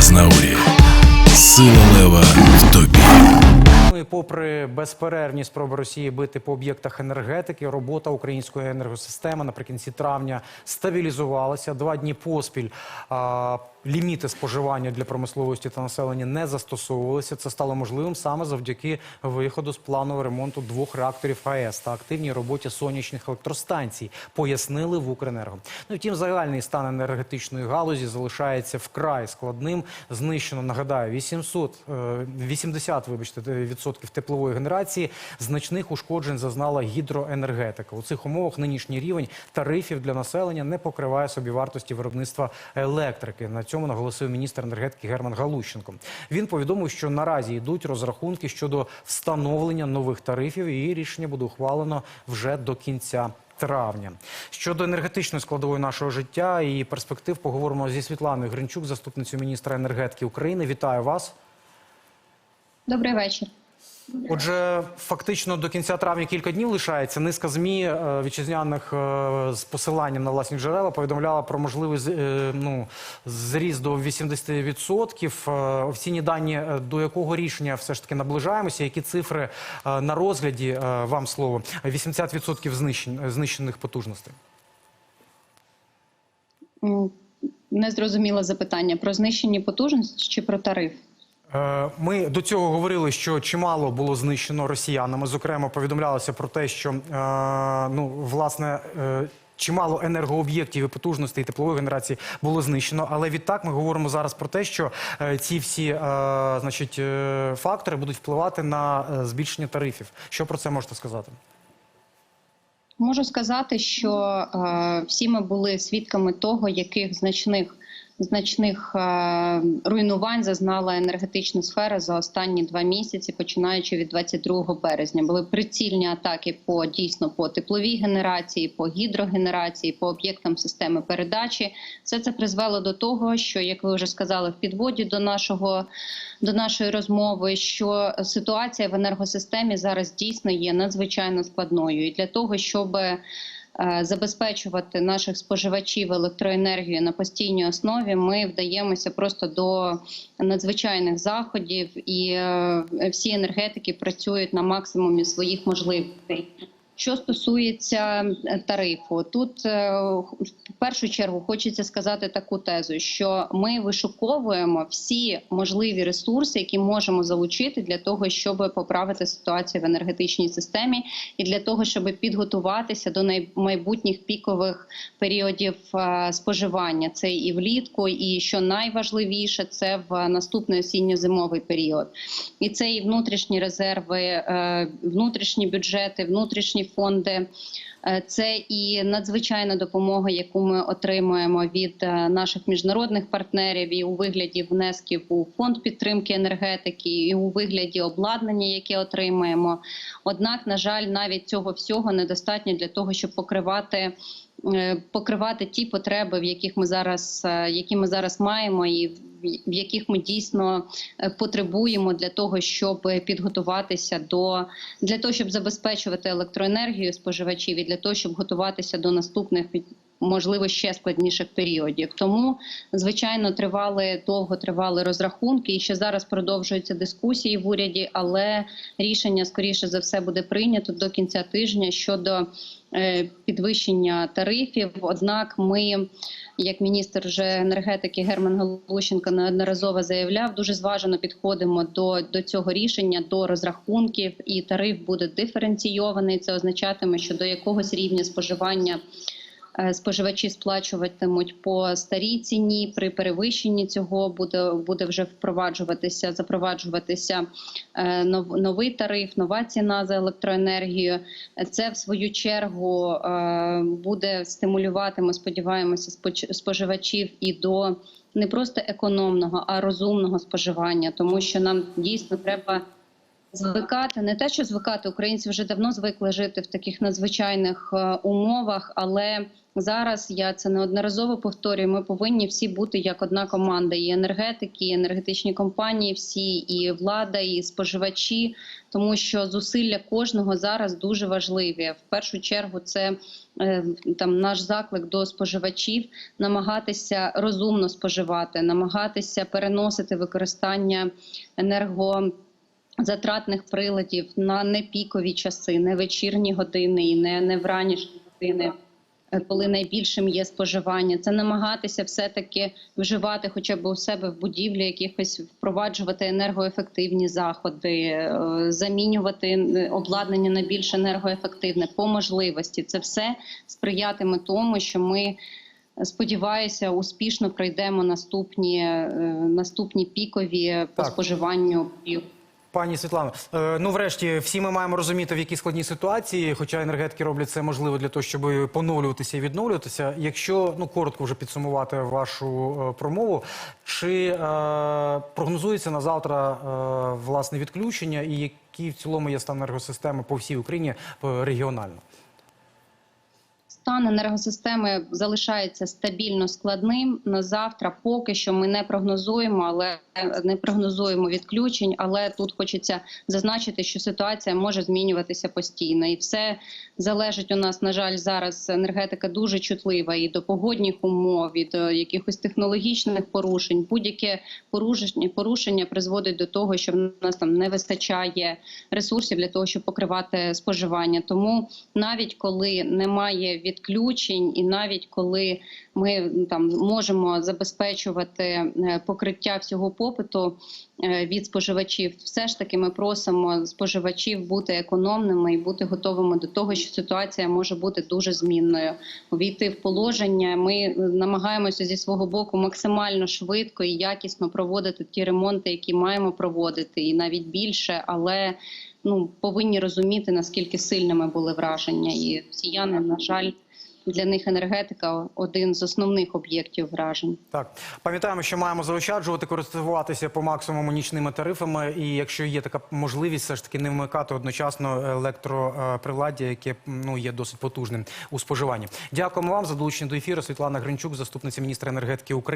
Азнаурі. Сила лева в тобі. Ну попри безперервні спроби Росії бити по об'єктах енергетики, робота української енергосистеми наприкінці травня стабілізувалася. Два дні поспіль а, ліміти споживання для промисловості та населення не застосовувалися. Це стало можливим саме завдяки виходу з планового ремонту двох реакторів АЕС та активній роботі сонячних електростанцій, пояснили в Укренерго. Ну, втім, загальний стан енергетичної галузі залишається вкрай складним. Знищено, нагадаю, 800, е, 80 вибачте, відсотків теплової генерації. Значних ушкоджень зазнала гідроенергетика. У цих умовах нинішній рівень тарифів для населення не покриває собівартості виробництва електрики. На цьому наголосив міністр енергетики Герман Галущенко. Він повідомив, що наразі йдуть розрахунки щодо встановлення нових тарифів, і рішення буде ухвалено вже до кінця. Травня щодо енергетичної складової нашого життя і перспектив поговоримо зі Світланою Гринчук, заступницею міністра енергетики України. Вітаю вас. Добрий вечір. Отже, фактично до кінця травня кілька днів лишається. Низка змі е, вітчизняних е, з посиланням на власні джерела повідомляла про можливий е, ну, зріст до 80%. Е, Офіційні дані до якого рішення все ж таки наближаємося? Які цифри на розгляді вам слово? 80% знищень знищених потужностей. Не зрозуміло запитання про знищені потужності чи про тариф. Е, Ми до цього говорили, що чимало було знищено росіянами. Зокрема, повідомлялося про те, що е, ну власне. е, Чимало енергооб'єктів і потужностей теплової генерації було знищено, але відтак ми говоримо зараз про те, що ці всі значить, фактори будуть впливати на збільшення тарифів. Що про це можете сказати? Можу сказати, що е, всі ми були свідками того, яких значних значних е, руйнувань зазнала енергетична сфера за останні два місяці, починаючи від 22 березня. Були прицільні атаки по дійсно по тепловій генерації, по гідрогенерації, по об'єктам системи передачі. Все це призвело до того, що як ви вже сказали, в підводі до нашого до нашої розмови, що ситуація в енергосистемі зараз дійсно є надзвичайно складною, і для того, щоб забезпечувати наших споживачів електроенергією на постійній основі, ми вдаємося просто до надзвичайних заходів, і е, всі енергетики працюють на максимумі своїх можливостей. Що стосується е, тарифу, тут е, в першу чергу хочеться сказати таку тезу, що ми вишуковуємо всі можливі ресурси, які можемо залучити для того, щоб поправити ситуацію в енергетичній системі, і для того, щоб підготуватися до майбутніх пікових періодів е, споживання. Це і влітку, і що найважливіше, це в наступний осінньо-зимовий період. І це і внутрішні резерви, внутрішні бюджети, внутрішні фонди. Е, Це і надзвичайна допомога, яку ми отримуємо від е, наших міжнародних партнерів, і у вигляді внесків у фонд підтримки енергетики, і у вигляді обладнання, яке отримуємо. Однак, на жаль, навіть цього всього недостатньо для того, щоб покривати. е, Покривати ті потреби, в яких ми зараз, які ми зараз маємо, і в- яких ми дійсно потребуємо для того, щоб підготуватися до для того, щоб забезпечувати електроенергію споживачів, і для того, щоб готуватися до наступних можливо ще складніших періодів. Тому звичайно тривали довго тривали розрахунки, і ще зараз продовжуються дискусії в уряді, але рішення скоріше за все буде прийнято до кінця тижня щодо е, підвищення тарифів. Однак, ми, як міністр вже енергетики Герман Галущенко неодноразово заявляв, дуже зважено підходимо до, до цього рішення, до розрахунків, і тариф буде диференційований. Це означатиме, що до якогось рівня споживання. Е, Споживачі сплачуватимуть по старій ціні. При перевищенні цього буде буде вже впроваджуватися, запроваджуватися е, новий тариф, нова ціна за електроенергію. Це в свою чергу е, буде стимулювати. Ми сподіваємося, споживачів і до не просто економного, а розумного споживання, тому що нам дійсно треба. Звикати не те, що звикати, українці вже давно звикли жити в таких надзвичайних е, умовах, але зараз я це неодноразово повторюю. Ми повинні всі бути як одна команда: і енергетики, і енергетичні компанії, всі, і влада, і споживачі, тому що зусилля кожного зараз дуже важливі. В першу чергу це е, там наш заклик до споживачів намагатися розумно споживати, намагатися переносити використання енерго затратних приладів на непікові часи, не вечірні години і не, не вранішні години. е, Коли найбільшим є споживання, це намагатися все-таки вживати, хоча б у себе в будівлі, якихось впроваджувати енергоефективні заходи, е, замінювати е, обладнання на більш енергоефективне по можливості. Це все сприятиме тому, що ми сподіваюся успішно пройдемо наступні, е, наступні пікові по Так. споживанню. Пані Світлано, е, ну врешті всі ми маємо розуміти, в якій складній ситуації, хоча енергетики роблять це можливо для того, щоб поновлюватися і відновлюватися. Якщо ну коротко вже підсумувати вашу е, промову, чи е, прогнозується на завтра е, власне відключення, і який в цілому є стан енергосистеми по всій Україні е, регіонально? Стан енергосистеми залишається стабільно складним. На завтра поки що ми не прогнозуємо, але не прогнозуємо відключень. Але тут хочеться зазначити, що ситуація може змінюватися постійно, і все залежить у нас. На жаль, зараз енергетика дуже чутлива і до погодних умов, і до якихось технологічних порушень. Будь-яке порушення порушення призводить до того, що в нас там не вистачає ресурсів для того, щоб покривати споживання. Тому навіть коли немає відключень, і навіть коли ми там можемо забезпечувати е, покриття всього попиту е, від споживачів, все ж таки ми просимо споживачів бути економними і бути готовими до того, що ситуація може бути дуже змінною. Увійти в положення. Ми е, намагаємося зі свого боку максимально швидко і якісно проводити ті ремонти, які маємо проводити, і навіть більше, але ну повинні розуміти наскільки сильними були враження, і росіяни, на жаль, для них енергетика один з основних об'єктів вражень. Так, пам'ятаємо, що маємо заощаджувати, користуватися по максимуму нічними тарифами. І якщо є така можливість, все ж таки не вмикати одночасно електроприладдя, яке ну є досить потужним у споживанні. Дякуємо вам за долучення до ефіру. Світлана Гринчук, заступниця міністра енергетики України.